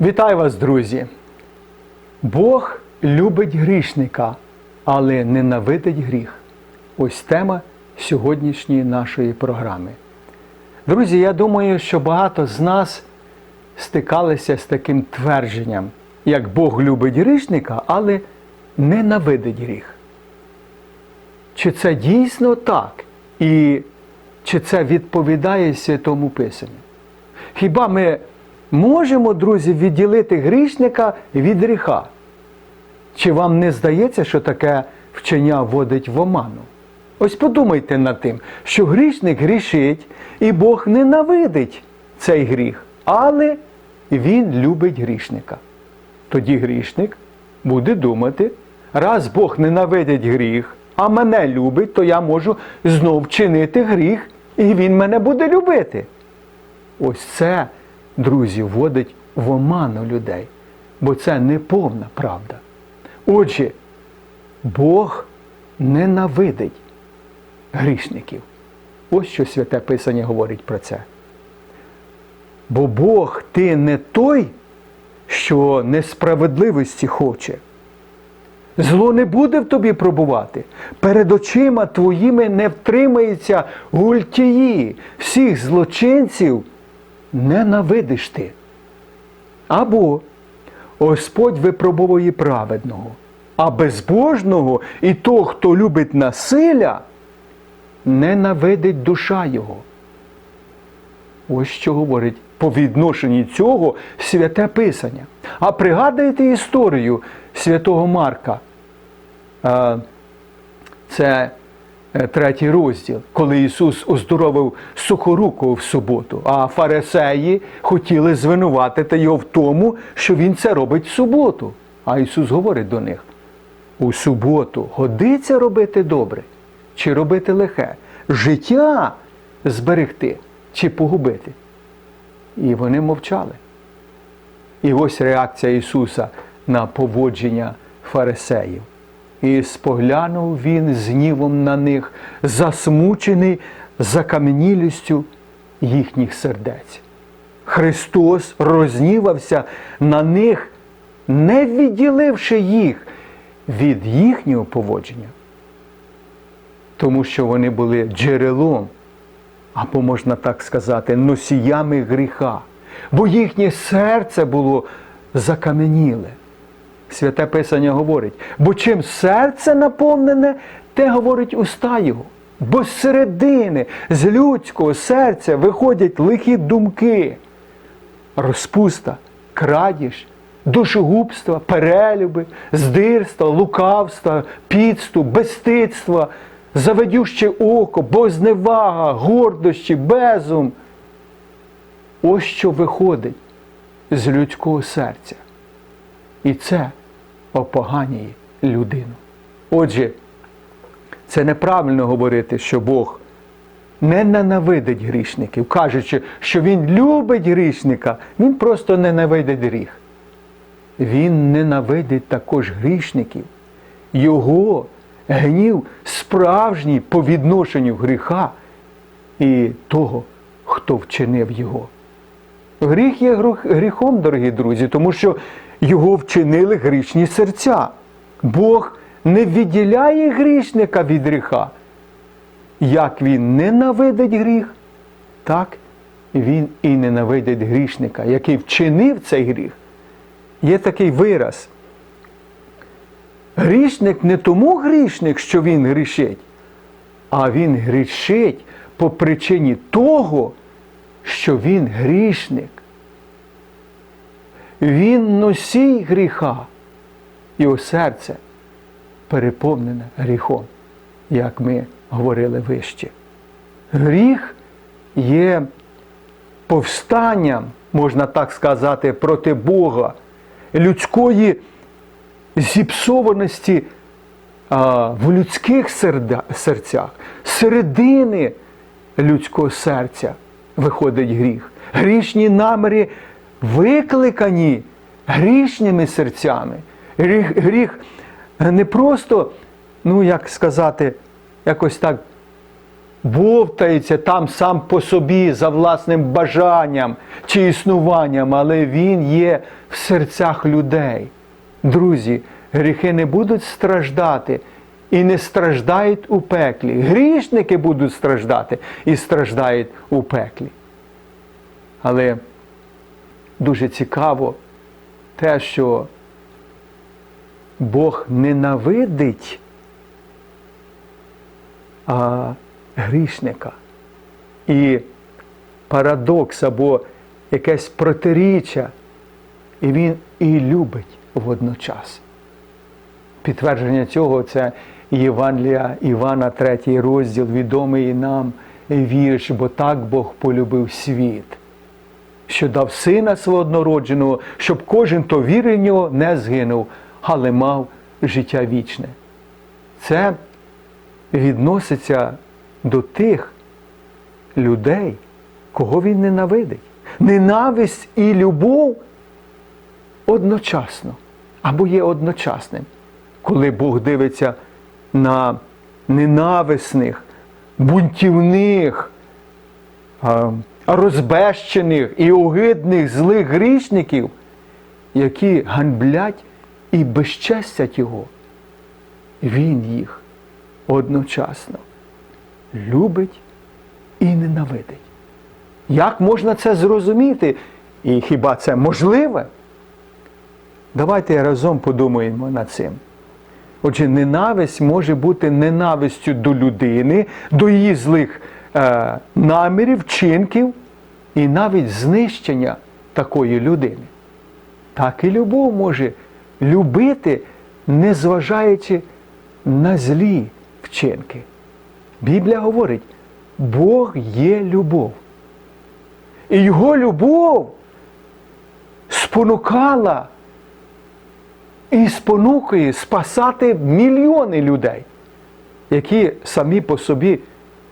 Вітаю вас, друзі! Бог любить грішника, але ненавидить гріх. Ось тема сьогоднішньої нашої програми. Друзі, я думаю, що багато з нас стикалися з таким твердженням, як Бог любить грішника, але ненавидить гріх. Чи це дійсно так? І чи це відповідає Святому Писанню? Хіба ми можемо, друзі, відділити грішника від гріха? Чи вам не здається, що таке вчення вводить в оману? Ось подумайте над тим, що грішник грішить, і Бог ненавидить цей гріх, але Він любить грішника. Тоді грішник буде думати, раз Бог ненавидить гріх, а мене любить, то я можу знов чинити гріх, і Він мене буде любити. Ось це, друзі, вводить в оману людей, бо це не повна правда. Отже, Бог ненавидить грішників. Ось що Святе Писання говорить про це. Бо Бог ти не той, що несправедливості хоче. Зло не буде в тобі пробувати. Перед очима твоїми не втримається гультії. Всіх злочинців ненавидиш ти. Або Господь випробовує праведного, а безбожного і того, хто любить насилля, ненавидить душа його. Ось що говорить по відношенні цього святе Писання. А пригадуєте історію святого Марка. Е, Це третій розділ, коли Ісус оздоровив сухорукого в суботу, а фарисеї хотіли звинуватити його в тому, що Він це робить в суботу. А Ісус говорить до них: у суботу годиться робити добре чи робити лихе, життя зберегти чи погубити. І вони мовчали. І ось реакція Ісуса на поводження фарисеїв. І споглянув він з гнівом на них, засмучений закам'янілістю їхніх сердець. Христос рознівався на них, не відділивши їх від їхнього поводження, тому що вони були джерелом, або можна так сказати, носіями гріха, бо їхнє серце було закам'яніле. Святе Писання говорить, бо чим серце наповнене, те говорить уста його. Бо з середини, з людського серця виходять лихі думки, розпуста, крадіж, душогубства, перелюби, здирства, лукавства, підступ, безстидства, заведюще око, бозневага, гордощі, безум. Ось що виходить з людського серця. І це опоганює людину. Отже, це неправильно говорити, що Бог не ненавидить грішників, кажучи, що Він любить грішника, Він просто ненавидить гріх. Він ненавидить також грішників. Його гнів справжній по відношенню гріха і того, хто вчинив його. Гріх є гріхом, дорогі друзі, тому що його вчинили грішні серця. Бог не відділяє грішника від гріха. Як він ненавидить гріх, так він і ненавидить грішника, який вчинив цей гріх. Є такий вираз. Грішник не тому грішник, що він грішить, а він грішить по причині того, що він грішник. Він носій гріха, його серце переповнене гріхом, як ми говорили вище. Гріх є повстанням, можна так сказати, проти Бога, людської зіпсованості а, в людських серда, серцях, середини людського серця виходить гріх. Грішні наміри викликані грішніми серцями. Гріх, гріх не просто, ну як сказати, якось так бовтається там сам по собі за власним бажанням чи існуванням, але він є в серцях людей. Друзі, гріхи не будуть страждати і не страждають у пеклі. Грішники будуть страждати і страждають у пеклі. Але дуже цікаво те, що Бог ненавидить а, грішника. І парадокс або якесь протиріччя, і він і любить водночас. Підтвердження цього це Євангелія Івана, 3 розділ, відомий нам вірш, бо так Бог полюбив світ, що дав сина свого однородженого, щоб кожен, хто вірив в нього, не згинув, але мав життя вічне. Це відноситься до тих людей, кого він ненавидить. Ненависть і любов одночасно або є одночасним, коли Бог дивиться на ненависних, бунтівних, розбещених і огидних злих грішників, які ганьблять і безчестять його. Він їх одночасно любить і ненавидить. Як можна це зрозуміти? І хіба це можливе? Давайте разом подумаємо над цим. Отже, ненависть може бути ненавистю до людини, до її злих е, намірів, вчинків і навіть знищення такої людини. Так і любов може любити, незважаючи на злі вчинки. Біблія говорить, Бог є любов. І його любов спонукала і спонукує спасати мільйони людей, які самі по собі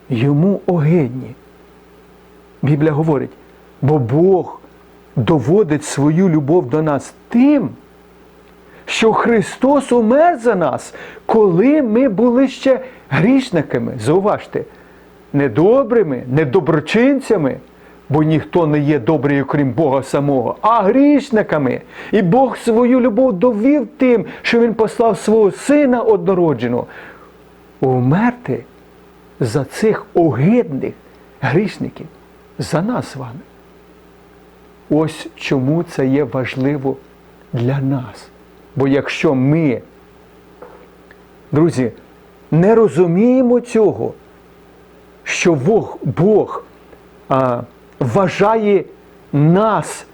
йому огидні. Біблія говорить, бо Бог доводить свою любов до нас тим, що Христос умер за нас, коли ми були ще грішниками. Зауважте, недобрими, недоброчинцями, бо ніхто не є добрий, окрім Бога самого, а грішниками. І Бог свою любов довів тим, що Він послав свого Сина однородженого умерти за цих огидних грішників, за нас з вами. Ось чому це є важливо для нас. Бо якщо ми, друзі, не розуміємо цього, що Бог, Бог а, вважає нас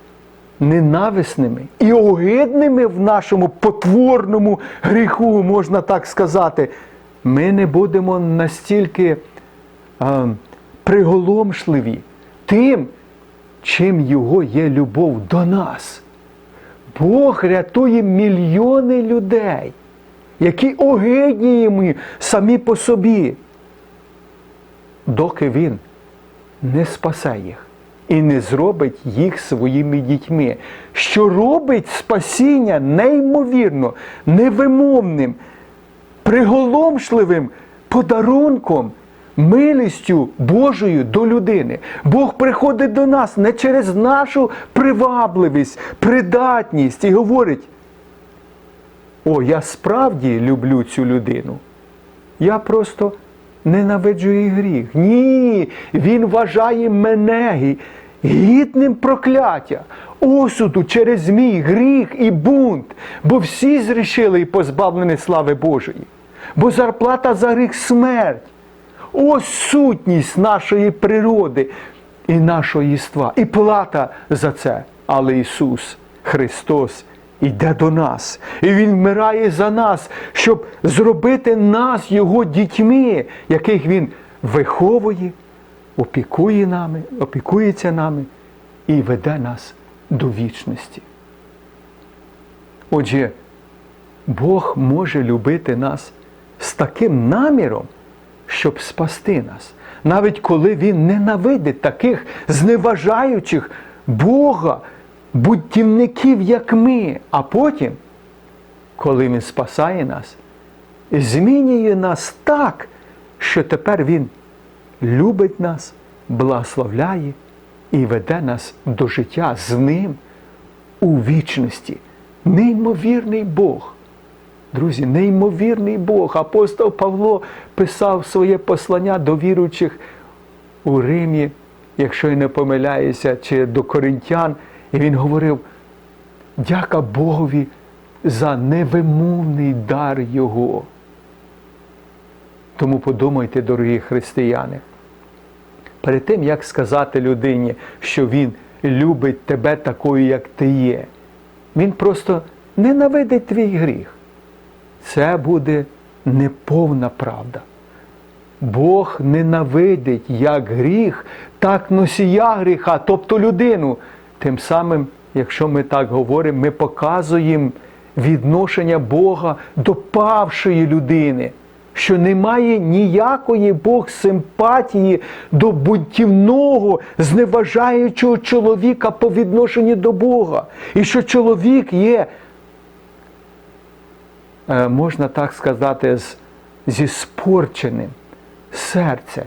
ненависними і огидними в нашому потворному гріху, можна так сказати, ми не будемо настільки а, приголомшливі тим, чим його є любов до нас. Бог рятує мільйони людей, які огидні йому самі по собі, доки Він не спасе їх і не зробить їх своїми дітьми, що робить спасіння неймовірно, невимовним, приголомшливим подарунком. Милістю Божою до людини. Бог приходить до нас не через нашу привабливість, придатність і говорить: О, я справді люблю цю людину. Я просто ненавиджу її гріх. Ні, він вважає мене гідним прокляття, осуду через мій гріх і бунт, бо всі зрішили і позбавлені слави Божої. Бо зарплата за гріх смерть. Ось нашої природи і нашого єства. І плата за це. Але Ісус Христос йде до нас. І Він вмирає за нас, щоб зробити нас Його дітьми, яких Він виховує, опікує нами, опікується нами і веде нас до вічності. Отже, Бог може любити нас з таким наміром щоб спасти нас. Навіть коли Він ненавидить таких зневажаючих Бога, будівників, як ми, а потім, коли Він спасає нас, змінює нас так, що тепер Він любить нас, благословляє і веде нас до життя з Ним у вічності. Неймовірний Бог. Друзі, неймовірний Бог. Апостол Павло писав своє послання до віруючих у Римі, якщо я не помиляюся, чи до коринтян, і він говорив: дяка Богові за невимовний дар Його. Тому подумайте, дорогі християни, перед тим, як сказати людині, що Він любить тебе такою, як ти є, Він просто ненавидить твій гріх. Це буде неповна правда. Бог ненавидить як гріх, так носія гріха, тобто людину. Тим самим, якщо ми так говоримо, ми показуємо відношення Бога до павшої людини, що немає ніякої Бог симпатії до бунтівного, зневажаючого чоловіка по відношенню до Бога. І що чоловік є е, можна так сказати, зі спорченим серцем.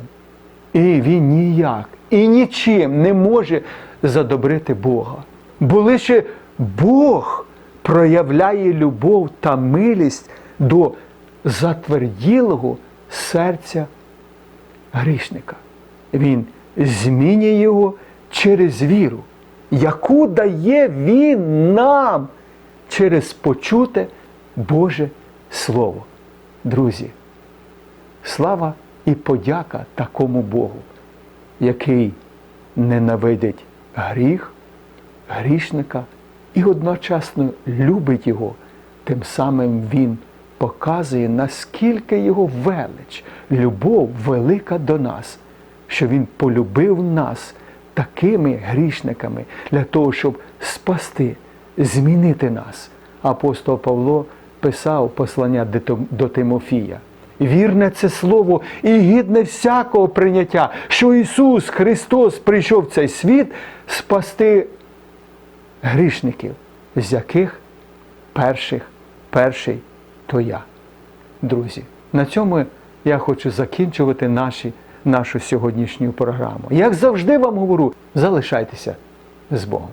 І він ніяк і нічим не може задобрити Бога. Бо лише Бог проявляє любов та милість до затверділого серця грішника. Він змінює його через віру, яку дає Він нам через почуте Боже Слово. Друзі, слава і подяка такому Богу, який ненавидить гріх, грішника і одночасно любить його, тим самим Він показує, наскільки його велич, любов велика до нас, що Він полюбив нас такими грішниками для того, щоб спасти, змінити нас. Апостол Павло писав послання до Тимофія. Вірне це слово і гідне всякого прийняття, що Ісус Христос прийшов в цей світ спасти грішників, з яких перших, перший то я. Друзі, на цьому я хочу закінчувати наші, нашу сьогоднішню програму. Як завжди вам говорю, залишайтеся з Богом.